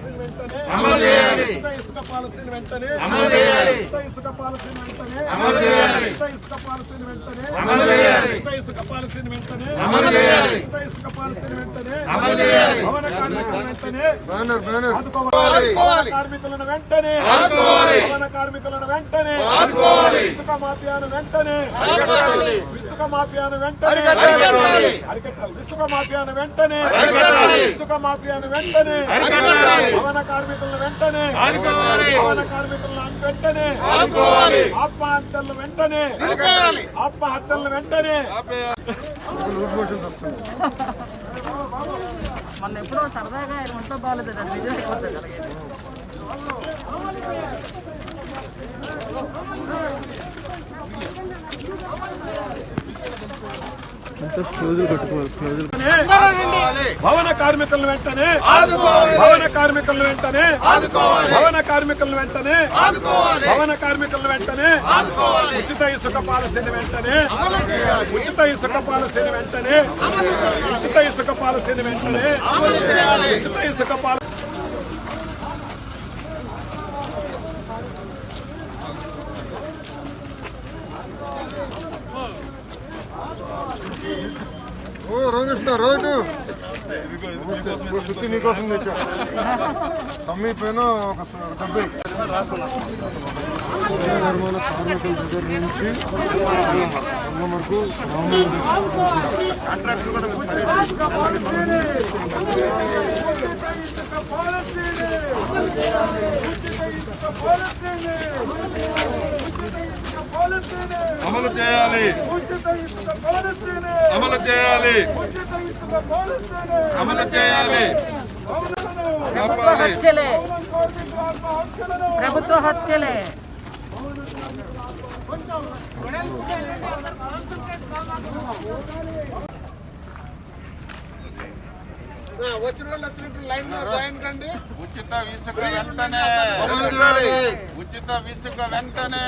పాలసీని వెంటనే అమలు చేయాలి. ఉచిత ఇసుక పాలసీని వెంటనే అమలు చేయాలి. ఉచిత ఇసుక పాలసీని వెంటనే అమలు చేయాలి. ఉచిత ఇసుక పాలసీని వెంటనే అమలు చేయాలి. ఇసుక పాలసీని వెంటనే అమలు చేయాలి. ఉచిత ఇసుక పాలసీని వెంటనే అమలు చేయాలి. భవన కార్మికులను వెంటనే బ్యానర్ బ్యానర్ ఆదుకోవాలి కార్మికులను వెంటనే ఆదుకోవాలి. భవన కార్మికులను వెంటనే ఆదుకోవాలి. ఇసుక మాఫియాను వెంటనే అరికట్టాలి. ఇసుక మాఫియాను వెంటనే అరికట్టాలి. అరికట్టాలి ఇసుక మాఫియాను వెంటనే అరికట్టాలి. ఇసుక మాఫియాను వెంటనే అరికట్టాలి. భవన కార్మికులను వెంటనే ఆదుకోవాలి. భవన కార్మికులను వెంటనే ఆదుకోవాలి. ఆత్మహత్యలను వెంటనే. ఆత్మహత్యలను వెంటనే మొన్న ఎప్పుడో సరదాగా ఆయన ఒంట్లో బాగాలేదు నిజం అయిపోతుంది అలాగే భవన కార్మికులను వెంటనే ఆదుకోవాలి. భవన కార్మికులను వెంటనే ఆదుకోవాలి. భవన కార్మికులను వెంటనే ఆదుకోవాలి. భవన కార్మికులను వెంటనే ఆదుకోవాలి. ఉచిత ఇసుక పాలసీని వెంటనే. ఉచిత ఇసుక పాలసీని వెంటనే ఉచిత ఇసుక పాలసీని వెంటనే. ఉచిత ఇసుక పాల ఓ రంగేశ్వర రోడ్డు సుత్తి నీకోసం తెచ్చా. తమ్మి పైన ఒక డెబ్బై. నిర్మాణ కార్మికుల దగ్గర నుంచి వరకు మామూలు అమలు చేయాలి. అమలు చేయాలి. అమలు చేయాలి. ప్రభుత్వ హత్యలే. ప్రభుత్వ హత్యలే. ఉచిత ఇసుక వెంటనే. అమలు చేయాలి. ఉచిత ఇసుక వెంటనే.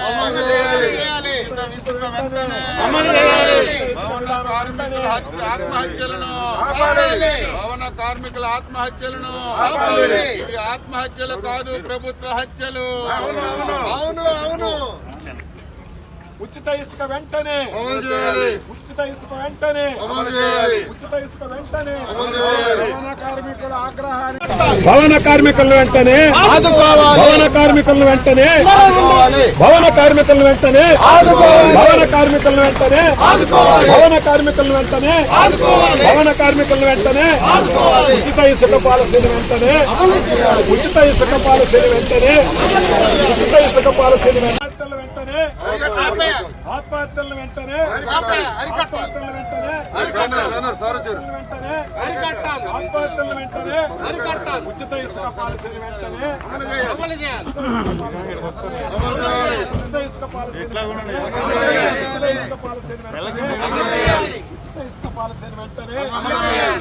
ఉచిత ఇసుక వెంటనే. అమలు చేయాలి. భవన కార్మికుల హత్య- ఆత్మహత్యలను. భవన కార్మికుల ఆత్మహత్యలను. ఆపాలి. ఇవి ఆత్మహత్యలు కాదు ప్రభుత్వ హత్యలు. అవును. అవును. ఉచిత ఇసుక వెంటనే. ఉచిత ఇసుక వెంటనే. ఉచిత ఇసుక వెంటనే. అమలు చేయాలి. భవన కార్మికులను వెంటనే. భవన కార్మికులను వెంటనే. ఆదుకోవాలి. భవన కార్మికులను వెంటనే. భవన కార్మికులను వెంటనే. ఆదుకోవాలి. భవన కార్మికులను వెంటనే. ఆదుకోవాలి. భవన కార్మికులను వెంటనే. ఆదుకోవాలి. ఉచిత ఇసుక పాలసీని వెంటనే. ఉచిత ఇసుక పాలసీని వెంటనే. ఉచిత ఇసుక పాలసీని వెంటనే. ఆత్మహత్యల వెంటనే ఆత్మహత్యల వెంటనే వెంటనే ఆత్మహత్యల వెంటనే ఉచిత ఇసుక పాలసీని వెంటనే ఉచిత ఇసుక పాలసీని వెంటనే ఉచిత ఇసుక పాలసీని వెంటనే ఉచిత ఇసుక పాలసీని వెంటనే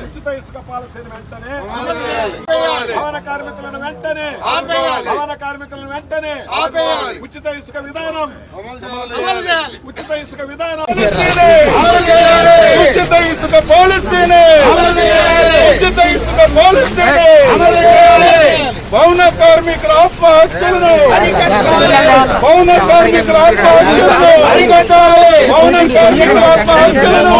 ఉచిత ఇసుక పాలసీని వెంటనే భవన కార్మికులను వెంటనే భవన కార్మికులను వెంటనే ఉచిత ఇసుక విధానం. ఉచిత ఇసుక విధానం. ఉచిత ఇసుక పాలసీని. ఉచిత ఇసుక పాలసీని. భవన కార్మికుల ఆత్మహత్యలను. భవన కార్మికుల ఆత్మహత్యలను. భవన కార్మికుల ఆత్మహత్యలను.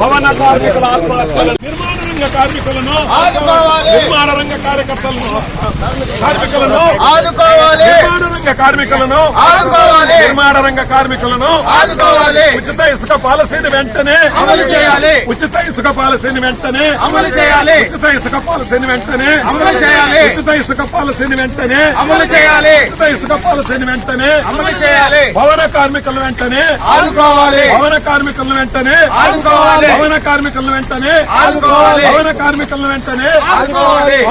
భవన కార్మికుల ఆత్మహత్యలను నిర్మాణ రంగ కార్మికులను ఆదుకోవాలి. నిర్మాణ రంగ కార్యకర్తలను కార్మికులను ఆదుకోవాలి నిర్మాణ రంగ కార్మికులను ఆదుకోవాలి. నిర్మాణ రంగ కార్మికులను ఆదుకోవాలి ఉచిత ఇసుక పాలసీని వెంటనే అమలు చేయాలి ఉచిత ఇసుక పాలసీని వెంటనే అమలు చేయాలి ఉచిత ఇసుక పాలసీని వెంటనే అమలు చేయాలి. ఉచిత ఇసుక పాలసీని వెంటనే అమలు చేయాలి ఉచిత ఇసుక పాలసీని వెంటనే అమలు చేయాలి భవన కార్మికుల వెంటనే ఆదుకోవాలి భవన కార్మికుల వెంటనే ఆదుకోవాలి. భవన కార్మికుల వెంటనే ఆదుకోవాలి. భవన కార్మికుల వెంటనే.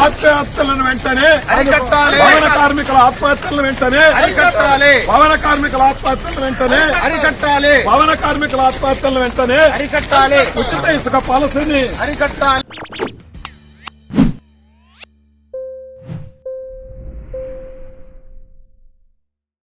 ఆత్మహత్యలను వెంటనే అరికట్టాలి. భవన కార్మికుల ఆత్మహత్యల వెంటనే అరికట్టాలి. భవన కార్మికుల ఆత్మహత్యల వెంటనే అరికట్టాలి. భవన కార్మికుల ఆత్మహత్యల వెంటనే అరికట్టాలి. ఉచిత ఇసుక పాలసీని అరికట్టాలి.